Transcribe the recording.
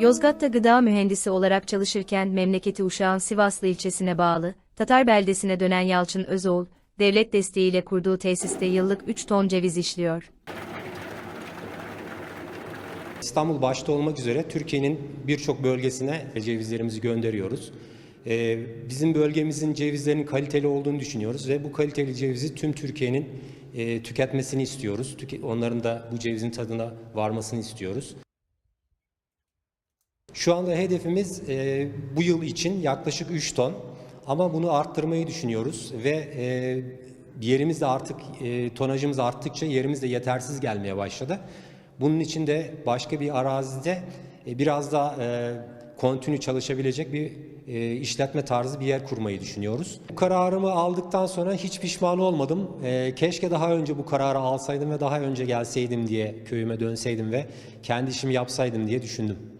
Yozgat'ta gıda mühendisi olarak çalışırken memleketi Uşağın Sivaslı ilçesine bağlı, Tatar beldesine dönen Yalçın Özoğul, devlet desteğiyle kurduğu tesiste yıllık 3 ton ceviz işliyor. İstanbul başta olmak üzere Türkiye'nin birçok bölgesine cevizlerimizi gönderiyoruz. Ee, Bizim bölgemizin cevizlerinin kaliteli olduğunu düşünüyoruz ve bu kaliteli cevizi tüm Türkiye'nin e, tüketmesini istiyoruz. Onların da bu cevizin tadına varmasını istiyoruz. Şu anda hedefimiz e, bu yıl için yaklaşık 3 ton ama bunu arttırmayı düşünüyoruz ve e, yerimiz de artık e, tonajımız arttıkça yerimiz de yetersiz gelmeye başladı. Bunun için de başka bir arazide e, biraz daha e, kontinu çalışabilecek bir e, işletme tarzı bir yer kurmayı düşünüyoruz. Bu kararımı aldıktan sonra hiç pişman olmadım. E, keşke daha önce bu kararı alsaydım ve daha önce gelseydim diye köyüme dönseydim ve kendi işimi yapsaydım diye düşündüm.